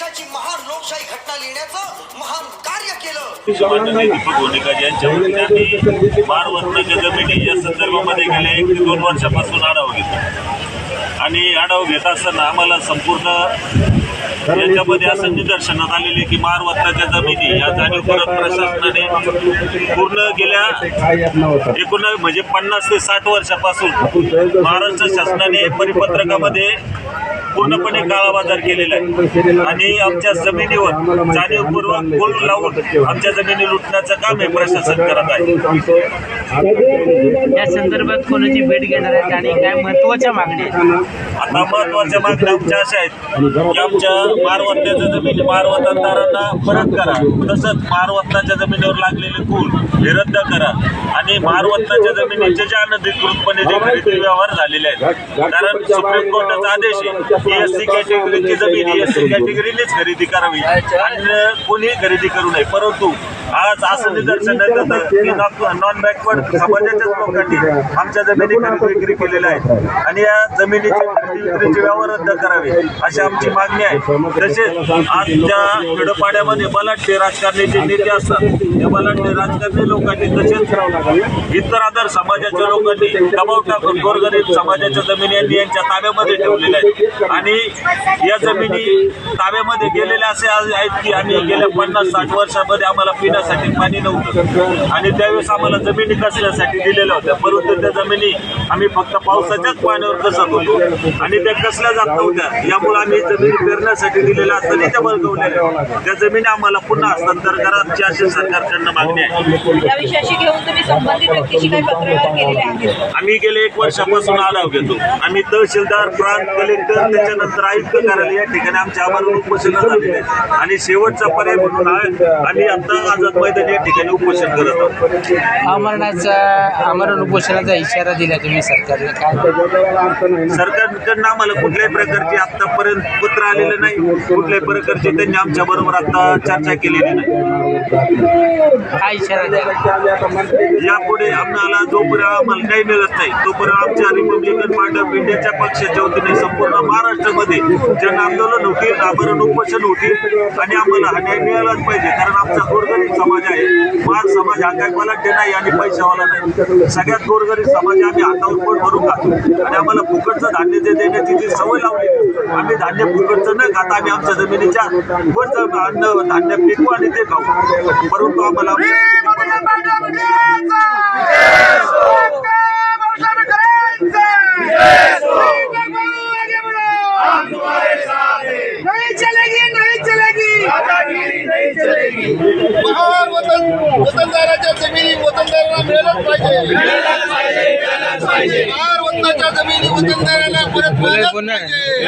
लोकशाही घटना लिहिण्याचं महान कार्य केलं. दीपक होडेकर यांच्या वतीने आम्ही मारवत्नाच्या जमिनी या संदर्भामध्ये गेल्या एक ते दोन वर्षापासून आढावा घेतला आणि आढावा घेत असताना आम्हाला संपूर्ण याच्यामध्ये असं निदर्शनात आलेले की मारवत्ताच्या जमिनी या जाणीवपूर्वक प्रशासनाने पूर्ण गेल्या एकूण म्हणजे पन्नास ते साठ वर्षापासून महाराष्ट्र शासनाने परिपत्रकामध्ये पूर्णपणे काळाबाजार केलेला आहे. आणि आमच्या जमिनीवर जाणीवपूर्वक गोल लावून आमच्या जमिनी लुटण्याचं काम हे प्रशासन करत आहे. या संदर्भात कोणाची भेट घेणार आहेत आणि काय महत्त्वाच्या मागणी आहेत? आता महत्त्वाच्या मागण्या आमच्या अशा आहेत की आमच्या मारवत्ताच्या जमिनी मारवतदारांना परत करा. तसंच मारवत्ताच्या जमिनीवर लागलेले पूल हे रद्द करा. आणि मारवत्ताच्या जमिनीचे जे अनधिकृतपणे जे खरेदी व्यवहार झालेले आहेत. कारण सुप्रीम कोर्टाचा आदेश आहे की एस सी कॅटेगरीची जमीन एस सी कॅटेगरीनेच खरेदी करावी. आणि कोणीही खरेदी करू नये. परंतु आज असं निदर्शन येतं की नॉन बॅकवर्ड समाजाच्याच लोकांनी आमच्या जमिनी खरेदी विक्री केलेल्या आहेत. आणि या जमिनीचे विक्रीचे व्यवहार रद्द करावे अशी आमची मागणी आहे. तसेच आज त्या खेडोपाड्यामध्ये बलाढ्य राजकारणी जे नेते असतात त्या बलाढ्य राजकारणी लोकांनी तसेच इतर आदर समाजाच्या लोकांनी दबाव टाकून गोरगरीब समाजाच्या जमिनी यांनी यांच्या ताब्यामध्ये ठेवलेल्या आहेत. आणि या जमिनी ताब्यामध्ये गेलेल्या असे आज आहेत की आम्ही गेल्या पन्नास साठ वर्षामध्ये आम्हाला पिण्यासाठी पाणी नव्हतं. आणि त्यावेळेस आम्हाला जमिनी कसल्यासाठी दिलेल्या होत्या. परंतु त्या जमिनी आम्ही फक्त पावसाच्याच पाण्यावर कसत होतो. आणि त्या कसल्या जात नव्हत्या. यामुळे आम्ही जमिनी पेरण्यासाठी दिलेल्या असताना त्या बळकवलेल्या त्या जमिनी आम्हाला पुन्हा हस्तांतर करा. अशी सरकारकडनं मागणी आहे. या विषयाशी घेऊन तुम्ही संबंधित व्यक्तीशी काही पत्रव्यवहार केलेले आहेत आम्ही गेले एक वर्षापासून आढावा घेतो. आम्ही तहसीलदार प्रांत कलेक्टर त्याच्यानंतर आयुक्त कार्यालय या ठिकाणी आमच्या आम्हाला उपोषण झालेले आहे आणि शेवटचा पर्याय म्हणून आम्ही आता आझाद मैदान या ठिकाणी उपोषण करत आहोत. आमरणाचा आमरण उपोषणाचा इशारा दिला तुम्ही सरकारने. काय सरकारकडनं आम्हाला कुठल्याही प्रकारची आतापर्यंत पत्र आलेलं नाही. कुठल्याही प्रकारची त्यांनी आमच्या बरोबर आता चर्चा केलेली नाही. काय इशारा द्याल यापुढे आम्हाला जोपर्यंत आम्हाला काही मिळत नाही तोपर्यंत आमच्या रिपब्लिकन पार्टी ऑफ इंडियाच्या पक्षाच्या वतीने संपूर्ण महाराष्ट्रामध्ये जन आंदोलन होतील आमरण उपोषण होतील आणि आम्हाला हा न्याय मिळालाच पाहिजे. कारण आमचा गोरगरीब समाज आहे. माझ समाज हा काय नाही आणि गावाला नाही. सगळ्यात गोरगरीब समाज आम्ही हातावर पोट भरून खातो. आणि आम्हाला फुकटचं धान्य जे देण्याची जी सवय लावली. आम्ही धान्य फुकटचं न खाता आम्ही आमच्या जमिनीच्या वर अन्न धान्य पिकवू आणि ते खाऊ. परंतु आम्हाला आमच्या जमिनी नहीं चलेगी नहीं चलेगी महान वतन वतनदाराच्या जमिनी वतनदारांना मिळालंच पाहिजे. महान वतनाच्या जमिनी वतनदारांना परत मिळालंच पाहिजे.